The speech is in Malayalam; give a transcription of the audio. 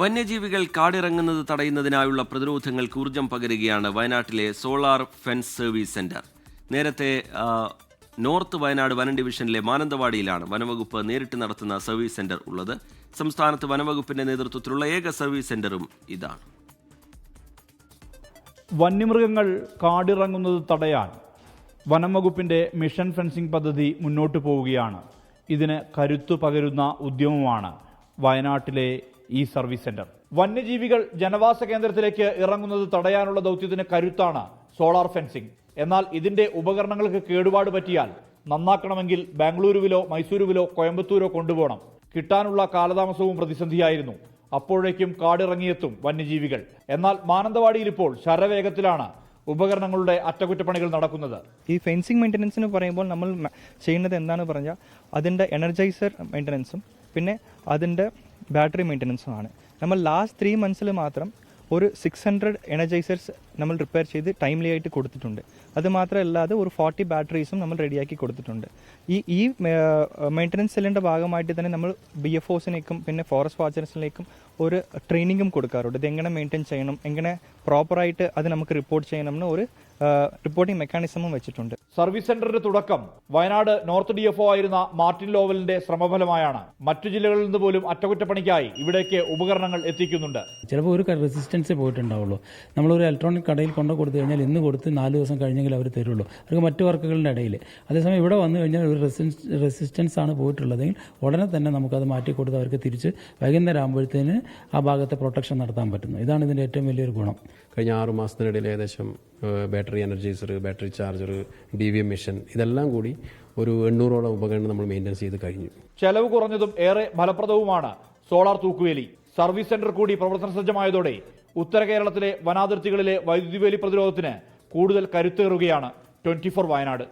വന്യജീവികൾ കാടിറങ്ങുന്നത് തടയുന്നതിനായുള്ള പ്രതിരോധങ്ങൾക്ക് ഊർജം പകരുകയാണ് വയനാട്ടിലെ സോളാർ ഫെൻസ് സർവീസ് സെന്റർ. നേരത്തെ നോർത്ത് വയനാട് വനം ഡിവിഷനിലെ മാനന്തവാടിയിലാണ് വനവകുപ്പ് നേരിട്ട് നടത്തുന്ന സർവീസ് സെന്റർ ഉള്ളത്. സംസ്ഥാനത്ത് വനവകുപ്പിന്റെ നേതൃത്വത്തിലുള്ള ഏക സർവീസ് സെന്ററും ഇതാണ്. വന്യമൃഗങ്ങൾ കാടിറങ്ങുന്നത് തടയാൻ വനംവകുപ്പിന്റെ മിഷൻ ഫെൻസിംഗ് പദ്ധതി മുന്നോട്ട് പോവുകയാണ്. ഇതിന് കരുത്തു പകരുന്ന ഉദ്യമമാണ് വയനാട്ടിലെ ഈ സർവീസ് സെന്റർ. വന്യജീവികൾ ജനവാസ കേന്ദ്രത്തിലേക്ക് ഇറങ്ങുന്നത് തടയാനുള്ള ദൗത്യത്തിന് കരുത്താണ് സോളാർ ഫെൻസിംഗ്. എന്നാൽ ഇതിന്റെ ഉപകരണങ്ങൾക്ക് കേടുപാട് പറ്റിയാൽ നന്നാക്കണമെങ്കിൽ ബാംഗ്ലൂരുവിലോ മൈസൂരുവിലോ കോയമ്പത്തൂരോ കൊണ്ടുപോകണം. കിട്ടാനുള്ള കാലതാമസവും പ്രതിസന്ധിയായിരുന്നു. അപ്പോഴേക്കും കാടിറങ്ങിയെത്തും വന്യജീവികൾ. എന്നാൽ മാനന്തവാടിയിൽ ഇപ്പോൾ ശരവേഗത്തിലാണ് ഉപകരണങ്ങളുടെ അറ്റകുറ്റപ്പണികൾ നടക്കുന്നത്. ഈ ഫെൻസിങ് മെയിന്റനൻസ് എന്ന് പറയുമ്പോൾ നമ്മൾ ചെയ്യുന്നത് എന്താണെന്ന് പറഞ്ഞാൽ അതിന്റെ എനർജൈസർ മെയിന്റനൻസും പിന്നെ അതിന്റെ ബാറ്ററി മെയിന്റനൻസും ആണ്. നമ്മൾ ലാസ്റ്റ് ത്രീ മന്ത്സിൽ മാത്രം ഒരു സിക്സ് ഹൺഡ്രഡ് എനർജൈസേഴ്സ് നമ്മൾ റിപ്പയർ ചെയ്ത് ടൈംലി ആയിട്ട് കൊടുത്തിട്ടുണ്ട്. അത് മാത്രമല്ലാതെ ഒരു ഫോർട്ടി ബാറ്ററീസും നമ്മൾ റെഡിയാക്കി കൊടുത്തിട്ടുണ്ട്. ഈ ഈ മെയിന്റനൻസ് സെല്ലിന്റെ ഭാഗമായിട്ട് തന്നെ നമ്മൾ ബി എഫ് ഒസിനേക്കും പിന്നെ ഫോറസ്റ്റ് വാച്ചേഴ്സിലേക്കും ഒരു ട്രെയിനിങ്ങും കൊടുക്കാറുണ്ട്. ഇത് എങ്ങനെ മെയിന്റെയിൻ ചെയ്യണം എങ്ങനെ പ്രോപ്പറായിട്ട് അത് നമുക്ക് റിപ്പോർട്ട് ചെയ്യണമെന്ന് ഒരു റിപ്പോർട്ടിംഗ് മെക്കാനിസമും വെച്ചിട്ടുണ്ട്. സർവീസ് സെന്ററിന്റെ തുടക്കം വയനാട് നോർത്ത് ഡി എഫ് ആയിരുന്ന മാർട്ടിൻ ലോവലിന്റെ ശ്രമഫലമായാണ്. മറ്റു ജില്ലകളിൽ നിന്ന് പോലും അറ്റകുറ്റപ്പണിക്കായി ഇവിടേക്ക് ഉപകരണങ്ങൾ എത്തിക്കുന്നുണ്ട്. ചിലപ്പോൾ ഒരു റെസിസ്റ്റൻസ് പോയിട്ടുണ്ടാവുള്ളൂ. നമ്മളൊരു ഇലക്ട്രോണിക് കടയിൽ കൊണ്ടു കൊടുത്തു കഴിഞ്ഞാൽ ഇന്ന് കൊടുത്ത് നാല് ദിവസം കഴിഞ്ഞെങ്കിൽ അവർ തരുള്ളൂ. അവർക്ക് മറ്റു വർക്കുകളുടെ ഇടയിൽ അതേസമയം ഇവിടെ വന്നു കഴിഞ്ഞാൽ ഒരു റെസിസ്റ്റൻസ് റെസിസ്റ്റൻസ് ആണ് പോയിട്ടുള്ളതെങ്കിൽ ഉടനെ തന്നെ നമുക്കത് മാറ്റി കൊടുത്ത് അവർക്ക് തിരിച്ച് വൈകുന്നേരം ആകുമ്പോഴത്തേന് ആ ഭാഗത്തെ പ്രൊട്ടക്ഷൻ നടത്താൻ പറ്റുന്നു. ഇതാണ് ഇതിന്റെ ഏറ്റവും വലിയൊരു ഗുണം. കഴിഞ്ഞ ആറു മാസത്തിനിടയിൽ ഏകദേശം battery energiser battery charger D V M machine ഇതെല്ലാം കൂടി ഒരു എണ്ണൂറോളം ഉപകരണം നമ്മൾ മെയിന്റെനൻസ് ചെയ്ത് കഴിഞ്ഞു. ചെലവ് കുറഞ്ഞതും ഏറെ ഫലപ്രദവുമാണ് സോളാർ തൂക്കുവേലി. സർവീസ് സെന്റർ കൂടി പ്രവർത്തന സജ്ജമായതോടെ ഉത്തര കേരളത്തിലെ വനാതിർത്തികളിലെ വൈദ്യുതി വേലി പ്രതിരോധത്തിന് കൂടുതൽ കരുത്തേറുകയാണ് ട്വന്റി ഫോർ വയനാട്.